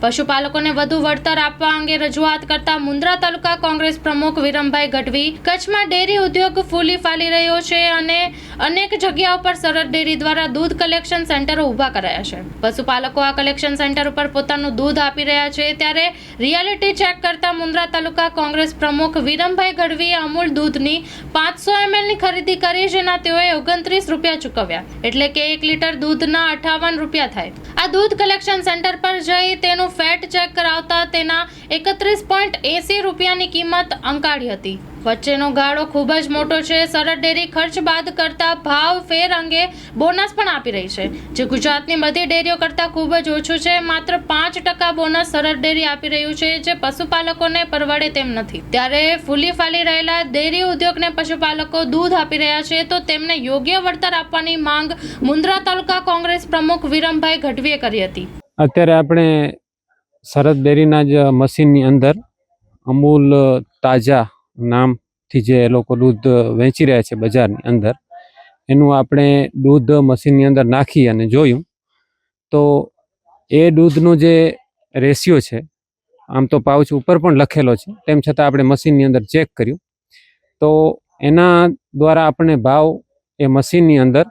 પશુપાલકોને વધુ વળતર આપવા અંગે રજૂઆત કરતા મુન્દ્રા તાલુકા કોંગ્રેસ પ્રમુખ વિરમભાઈ ગઢવી, કચ્છમાં ડેરી ઉદ્યોગ ફૂલી ફાલી રહ્યો છે અને અનેક જગ્યાઓ પર સરહદ ડેરી દ્વારા દૂધ કલેક્શન સેન્ટરો ઊભા કરાયા છે. પશુપાલકો આ કલેક્શન સેન્ટર ઉપર પોતાનું દૂધ આપી રહ્યા છે. ત્યારે રિયાલિટી ચેક કરતા મુન્દ્રા તાલુકા કોંગ્રેસ પ્રમુખ વિરમભાઈ ગઢવીએ અમૂલ દૂધની પાંચસો એમએલની ખરીદી કરી, જેના તેઓએ ઓગણત્રીસ રૂપિયા ચૂકવ્યા. એટલે કે એક લીટર દૂધના અઠાવન રૂપિયા થાય. આ દૂધ કલેક્શન સેન્ટર પર જઈ તેનું ફેટ ચેક કરાવતા તેના એકત્રીસ પોઈન્ટ એસી રૂપિયાની કિંમત અંકાળી હતી. વચ્ચેનો ગાળો ખૂબ જ મોટો છે. સરહદ ડેરી ખર્ચ બાદ કરતા ભાવ ફેર અંગે બોનસ પણ આપી રહી છે. જે ગુજરાતની બધી ડેરીઓ કરતાં ખૂબ જ ઓછું છે. માત્ર પાંચ ટકા બોનસ સરળ ડેરી આપી રહ્યું છે, જે પશુપાલકોને પરવડે તેમ નથી. ત્યારે ફૂલી ફાલી રહેલા ડેરી ઉદ્યોગને પશુપાલકો દૂધ આપી રહ્યા છે, તો તેમને યોગ્ય વળતર આપવાની માંગ મુન્દ્રા તાલુકા કોંગ્રેસ પ્રમુખ વિરમભાઈ ગઢવીએ કરી હતી. અત્યારે આપણે શરદ ડેરીના જ મશીનની અંદર અમૂલ તાજા નામથી જે લોકો દૂધ વેચી રહ્યા છે બજારની અંદર, એનું આપણે દૂધ મશીનની અંદર નાખી અને જોયું, તો એ દૂધનો જે રેશિયો છે, આમ તો પાઉચ ઉપર પણ લખેલો છે, તેમ છતાં આપણે મશીનની અંદર ચેક કર્યું, તો એના દ્વારા આપણે ભાવ એ મશીનની અંદર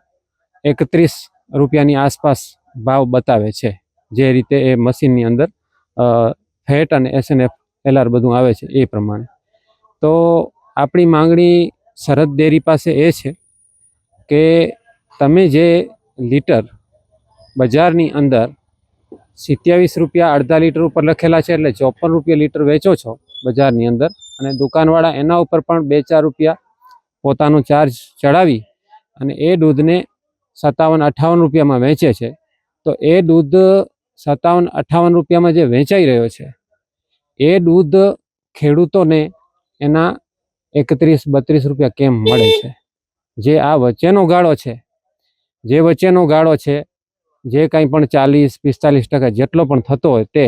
એકત્રીસ રૂપિયાની આસપાસ ભાવ બતાવે છે, જે રીતે એ મશીનની અંદર ફેટ અને એસએનએફ એલઆર બધું આવે છે એ પ્રમાણે. તો આપણી માંગણી શરદ ડેરી પાસે એ છે કે તમે જે લીટર બજારની અંદર સિત્યાવીસ રૂપિયા અડધા લીટર ઉપર લખેલા છે એટલે ચોપન રૂપિયા લીટર વેચો છો બજારની અંદર અને દુકાનવાળા એના ઉપર પણ બે ચાર રૂપિયા પોતાનો ચાર્જ ચડાવી અને એ દૂધને સત્તાવન અઠાવન રૂપિયામાં વેચે છે, તો એ દૂધ સત્તાવન અઠાવન રૂપિયામાં જે વેચાઈ રહ્યો છે, એ દૂધ ખેડૂતોને એના એકત્રીસ, બત્રીસ રૂપિયા કેમ મળે છે? જે આ વચ્ચેનો ગાળો છે, જે વચ્ચેનો ગાળો છે, જે કંઈ પણ ચાલીસ, પિસ્તાલીસ ટકા જેટલો પણ થતો હોય તે,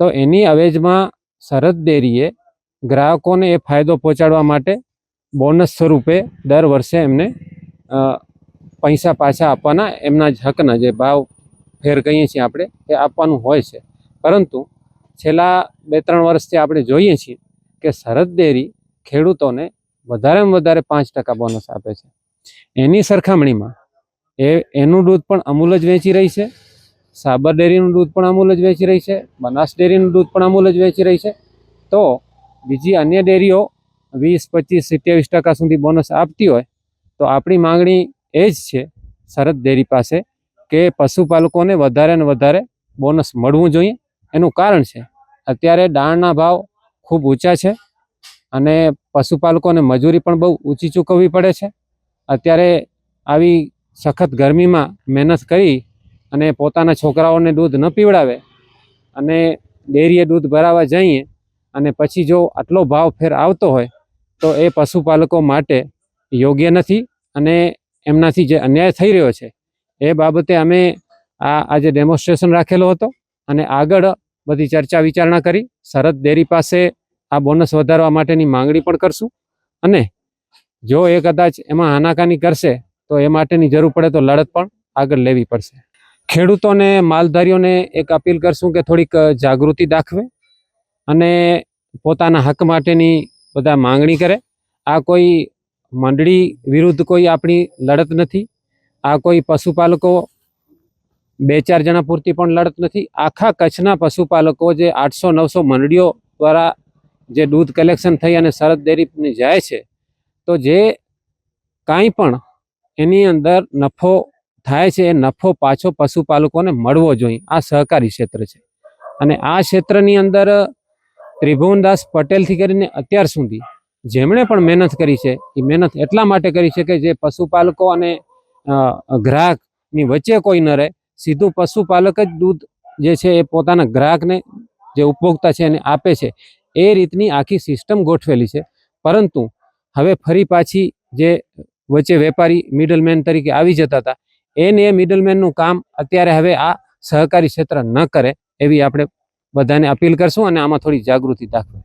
તો એની અવેજમાં સરહદ ડેરીએ ગ્રાહકોને એ ફાયદો પહોંચાડવા માટે બોનસ સ્વરૂપે દર વર્ષે એમને પૈસા પાછા આપવાના એમના જ હકના જે ભાવ ફેર કહીએ છીએ આપણે એ આપવાનું હોય છે. પરંતુ છેલ્લા બે ત્રણ વર્ષથી આપણે જોઈએ છીએ કે શરદ ડેરી ખેડૂતોને વધારેમાં વધારે પાંચ ટકા બોનસ આપે છે. એની સરખામણીમાં એ, એનું દૂધ પણ અમૂલ જ વેચી રહી છે. સાબર ડેરીનું દૂધ પણ અમૂલ જ વેચી રહી છે. બનાસ ડેરીનું દૂધ પણ અમૂલ જ વેચી રહી છે. તો બીજી અન્ય ડેરીઓ વીસ, પચીસ, સિત્યાવીસ ટકા સુધી બોનસ આપતી હોય તો આપણી માંગણી એ જ છે શરદ ડેરી પાસે કે પશુપાલકોને વધારે ને વધારે બોનસ મળવું જોઈએ. એનું કારણ છે, અત્યારે દાણના ભાવ ખૂબ ઊંચા છે અને પશુપાલકોને મજૂરી પણ બહુ ઊંચી ચૂકવવી પડે છે. અત્યારે આવી સખત ગરમીમાં મહેનત કરી અને પોતાના છોકરાઓને દૂધ ન પીવડાવે અને ડેરીએ દૂધ ભરાવા જઈએ અને પછી જો આટલો ભાવ ફેર આવતો હોય તો એ પશુપાલકો માટે યોગ્ય નથી અને એમનાથી જે અન્યાય થઈ રહ્યો છે એ બાબતે અમે આ આજે ડેમોન્સ્ટ્રેશન રાખેલો હતો અને આગળ બધી ચર્ચા વિચારણા કરી. સરહદ ડેરી પાસે આ બોનસ વધારવા માટેની માંગણી પણ કરશું. અને જો એ કદાચ એમાં આનાકાની કરશે, તો એ માટેની જરૂર પડે તો લડત પણ આગળ લેવી પડશે. ખેડૂતોને, માલધારીઓને એક અપીલ કરશું કે થોડીક જાગૃતિ દાખવે અને પોતાના હક માટેની બધા માંગણી કરે. આ કોઈ મંડળી વિરુદ્ધ કોઈ આપણી લડત નથી. આ કોઈ પશુપાલકો બે ચાર જણા પૂરતી પણ લડત નથી. આખા કચ્છના પશુપાલકો જે આઠસો નવસો મંડળીઓ દ્વારા જે દૂધ કલેક્શન થઈ અને શરદ ડેરીને જાય છે, તો જે કાંઈ પણ એની અંદર નફો થાય છે, એ નફો પાછો પશુપાલકોને મળવો જોઈએ. આ સહકારી ક્ષેત્ર છે. અને આ ક્ષેત્રની અંદર ત્રિભુવનદાસ પટેલથી કરીને અત્યાર સુધી જેમણે પણ મહેનત કરી છે, એ મહેનત એટલા માટે કરી છે કે જે પશુપાલકો અને ગ્રાહકની વચ્ચે કોઈ ન રહે. સીધું પશુપાલક જ દૂધ જે છે એ પોતાના ગ્રાહકને જે ઉપભોક્તા છે એને આપે છે. એ રીતની આખી સિસ્ટમ ગોઠવેલી છે. પરંતુ હવે ફરી પાછી જે વચ્ચે વેપારી મિડલમેન તરીકે આવી જતા હતા, એને એ મિડલમેનનું કામ અત્યારે હવે આ સહકારી ક્ષેત્ર ન કરે એવી આપણે બધાને અપીલ કરશું અને આમાં થોડી જાગૃતિ દાખવે.